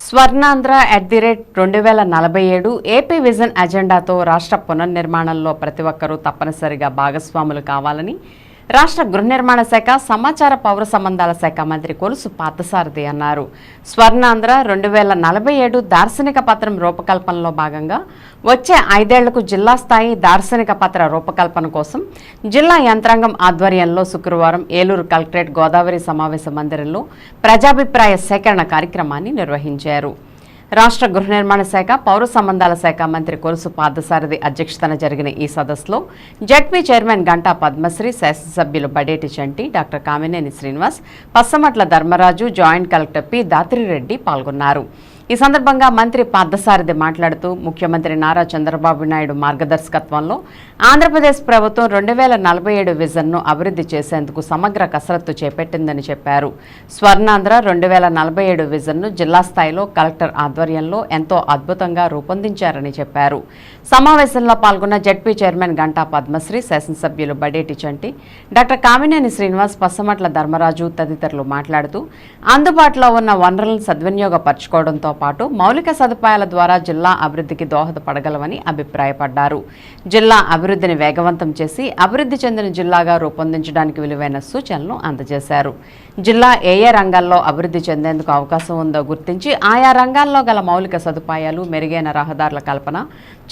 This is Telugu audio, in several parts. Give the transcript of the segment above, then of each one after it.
స్వర్ణాంధ్ర ఎట్ ది రేట్ రెండు వేల నలభై ఏడు ఏపీ విజన్ అజెండాతో రాష్ట్ర పునర్నిర్మాణంలో ప్రతి ఒక్కరూ తప్పనిసరిగా భాగస్వాములు కావాలని రాష్ట్ర గృహ నిర్మాణ శాఖ సమాచార పౌర సంబంధాల శాఖ మంత్రి కొలుసు పార్థసారథి అన్నారు. స్వర్ణాంధ్ర రెండు వేల నలభై ఏడు దార్శనిక పత్రం రూపకల్పనలో భాగంగా వచ్చే ఐదేళ్ళకు జిల్లా స్థాయి దార్శనిక పత్ర రూపకల్పన కోసం జిల్లా యంత్రాంగం ఆధ్వర్యంలో శుక్రవారం ఏలూరు కలెక్టరేట్ గోదావరి సమావేశ మందిరంలో ప్రజాభిప్రాయ సేకరణ కార్యక్రమాన్ని నిర్వహించారు. రాష్ట్ర గృహ నిర్మాణ శాఖ పౌర సంబంధాల శాఖ మంత్రి కొలుసు పార్థసారథి అధ్యక్షతన జరిగిన ఈ సదస్సులో జడ్పీ చైర్మన్ గంటా పద్మశ్రీ శాసనసభ్యులు Badeti Chanti doctor Kamineni Srinivas Pasamatla Dharmaraju joint collector P Dhatri Reddy పాల్గొన్నారు. ఈ సందర్భంగా మంత్రి పార్థసారథి మాట్లాడుతూ ముఖ్యమంత్రి నారా చంద్రబాబు నాయుడు మార్గదర్శకత్వంలో ఆంధ్రప్రదేశ్ ప్రభుత్వం రెండు వేల నలభై ఏడు విజన్ను అభివృద్ధి చేసేందుకు సమగ్ర కసరత్తు చేపట్టిందని చెప్పారు. స్వర్ణాంధ్ర రెండు వేల నలభై ఏడు విజన్ను జిల్లా స్థాయిలో కలెక్టర్ ఆధ్వర్యంలో ఎంతో అద్భుతంగా రూపొందించారని చెప్పారు. సమావేశంలో పాల్గొన్న జడ్పీ చైర్మన్ గంటా పద్మశ్రీ శాసనసభ్యులు బడేటి చంటి డాక్టర్ కామినేని శ్రీనివాస్ పసమట్ల ధర్మరాజు తదితరులు మాట్లాడుతూ అందుబాటులో ఉన్న వనరులను సద్వినియోగపరచుకోవడంతో పాటు మౌలిక సదుపాయాల ద్వారా జిల్లా అభివృద్ధికి దోహదపడగలవని అభిప్రాయపడ్డారు. జిల్లా అభివృద్ధిని వేగవంతం చేసి అభివృద్ధి చెందిన జిల్లాగా రూపొందించడానికి విలువైన సూచనలు అందజేశారు. జిల్లా ఏ ఏ రంగాల్లో అభివృద్ధి చెందేందుకు అవకాశం ఉందో గుర్తించి ఆయా రంగాల్లో గల మౌలిక సదుపాయాలు మెరుగైన రహదారుల కల్పన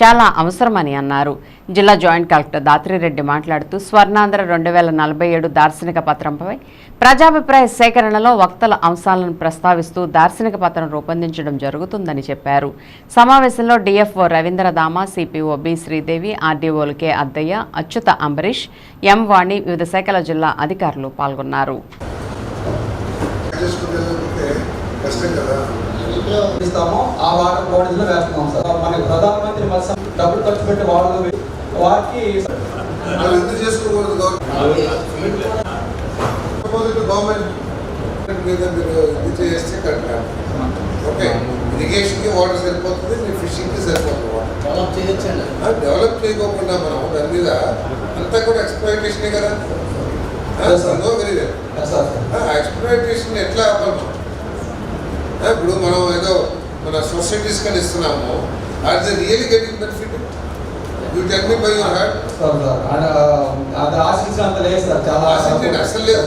చాలా అవసరమని అన్నారు. జిల్లా జాయింట్ కలెక్టర్ దాత్రిరెడ్డి మాట్లాడుతూ స్వర్ణాంధ్ర రెండు వేల నలభై ఏడు దార్శనిక పత్రంపై ప్రజాభిప్రాయ సేకరణలో వక్తల అంశాలను ప్రస్తావిస్తూ దార్శనిక పత్రం రూపొందించడం జరుగుతుందని చెప్పారు. సమావేశంలో DFO Ravindra Dama CPO B Sridevi ఆర్డీఓలు K Addayya Achyuta Ambareesh M Vani వివిధ శాఖల జిల్లా అధికారులు పాల్గొన్నారు. కష్టం కదా. ఇస్తామో ఆ వాటర్ బాటిల్లో వేస్తున్నాం సార్. మనకి ప్రధానమంత్రి మత్స్య డబ్బులు ఖర్చు పెట్టి వాళ్ళు వారికి వాళ్ళు ఎందుకు చేసుకోకూడదు గవర్నమెంట్? గవర్నమెంట్ మీద మీరు ఇది చేస్తే కరెక్ట్ ఓకే ఇరిగేషన్కి వాటర్ సరిపోతుంది మీ ఫిషింగ్కి సరిపోతుంది వాటర్ డెవలప్ చేయొచ్చండి. డెవలప్ చేయకోకుండా మనం దాని మీద అంతా కూడా ఎక్స్ప్లైటేషనే కదా. ఎక్స్ప్లైటేషన్ ఎట్లా ఇప్పుడు మనం ఏదో మన సొసైటీస్ కానీ ఇస్తున్నాము are the really getting benefit you tell me by your heart sir అది ఆశించినంత లేదు సార్ చాలా ఆశించండి, అసలు లేదు.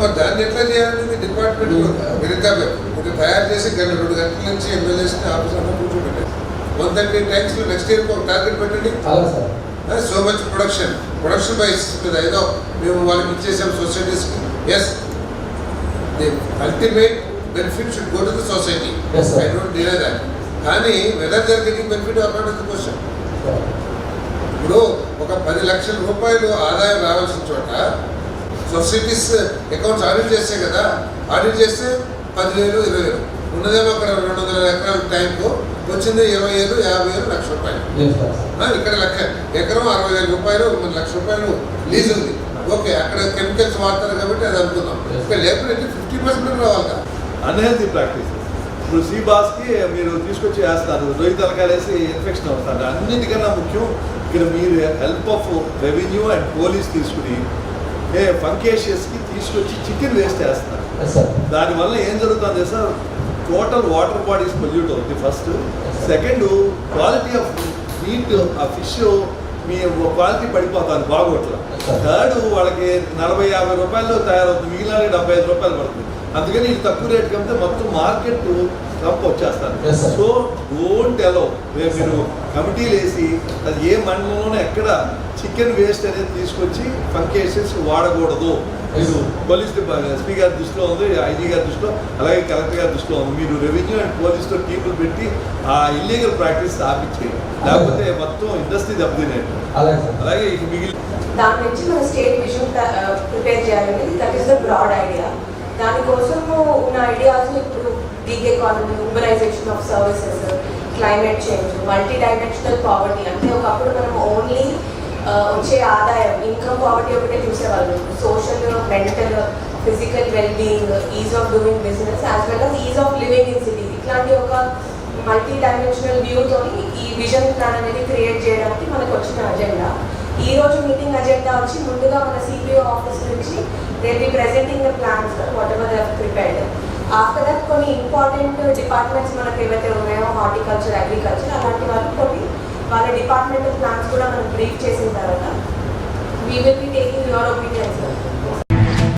మరి దాన్ని ఎట్లా చేయాలి? డిపార్ట్మెంట్ మిగతా ఇది తయారు చేసి గంట రెండు గంటల నుంచి ఎమ్మెల్యేస్ని ఆఫీసర్ని కూర్చోబెట్టారు one thirty times next year ఒక టార్గెట్ పెట్టండి. సో మచ్ ప్రొడక్షన్ ప్రొడక్షన్ మీద ఏదో మేము వాళ్ళకి ఇచ్చేసాం సొసైటీస్కి yes the ultimate benefit should go to the society Yes, sir. I don't deny that కానీ whether they're getting benefit or not is question ఇప్పుడు ఒక పది లక్షల రూపాయలు ఆదాయం రావాల్సిన చోట సొసైటీస్ అకౌంట్స్ ఆడిట్ చేస్తే కదా ఆడిట్ చేస్తే పదివేలు ఇరవై వేలు ఉన్నదేమో అక్కడ రెండు వందల ఎకరాల టైంకు వచ్చింది ఇరవై వేలు యాభై వేలు లక్ష రూపాయలు ఇక్కడ లెక్క ఎకరం అరవై వేల రూపాయలు లక్ష రూపాయలు లీజ్ ఉంది. ఓకే అక్కడ కెమికల్స్ వాడతారు కాబట్టి అది అనుకుందాం. ఇక్కడ లేకపోతే ఫిఫ్టీ పర్సెంట్ రావాలి అన్హెల్తీ ప్రాక్టీసెస్ ఇప్పుడు సీ బాస్కి మీరు తీసుకొచ్చి వేస్తారు రొయ్యి తలకాలేసి ఇన్ఫెక్షన్ అవుతారు. అన్నిటికన్నా ముఖ్యం ఇక్కడ మీరు help of revenue and police తీసుకుని ఏ ఫంకేషియస్కి తీసుకొచ్చి చికెన్ వేస్ట్ చేస్తారు. దానివల్ల ఏం జరుగుతుంది sir total water bodies pollute అవుతుంది first second quality of meat ఆ ఫిష్ మీ క్వాలిటీ పడిపోతుంది బాగోట్ల. థర్డ్ వాళ్ళకి నలభై యాభై రూపాయలు తయారవుతుంది మిగిలిన డెబ్బై ఐదు రూపాయలు పడుతుంది. అందుకని ఇది తక్కువ రేటుకి అమ్మితే మొత్తం మార్కెట్ కంప్ వచ్చేస్తారు. సో డోంట్ ఎలో మీరు కమిటీలు వేసి అది ఏ మండలంలోనే ఎక్కడ చికెన్ వేస్ట్ అనేది తీసుకొచ్చి ఫంకేషన్స్ వాడకూడదు. మీరు పోలీస్ ఎస్పీ గారి దృష్టిలో ఉంది ఐజీ గారి దృష్టిలో అలాగే కలెక్టర్ గారి దృష్టిలో ఉంది. మీరు రెవెన్యూ అండ్ పోలీస్తో టీపులు పెట్టి ఆ ఇల్లీగల్ ప్రాక్టీస్ ఆపించేయండి లేకపోతే మొత్తం ఇండస్ట్రీ దెబ్బతినేట్టు అలాగే. మిగిలిన దాని నుంచి మన స్టేట్ విజన్ ప్రిపేర్ చేయాలనేది that is the broad idea దానికోసం ఉన్న ఐడియాస్ ఇప్పుడు gig economy uberization of services climate change multi dimensional poverty అంటే ఒకప్పుడు మనం ఓన్లీ వచ్చే ఆదాయం ఇన్కమ్ పావర్టీ ఒకటే చూసేవాళ్ళు. Social mental physical wellbeing ease of doing business as well as ease of living in city ఇట్లాంటి ఒక మల్టీ డైమెన్షనల్ వ్యూతో ఈ విజన్ ప్లాన్ అనేది క్రియేట్ చేయడానికి మనకు వచ్చిన అజెండా ఈ రోజు మీటింగ్ అజెండా వచ్చి ముందుగా మన సిపిఓ ఆఫీస్ నుంచి they be presenting the plans whatever they prepared after that కొన్ని ఇంపార్టెంట్ డిపార్ట్మెంట్స్ మనకు ఏవైతే ఉన్నాయో హార్టికల్చర్ అగ్రికల్చర్ అలాంటి వాళ్ళు కొన్ని వాళ్ళ డిపార్ట్మెంటల్ ప్లాన్స్ కూడా మనం బ్రీఫ్ చేసిన తర్వాత we will be taking your opinions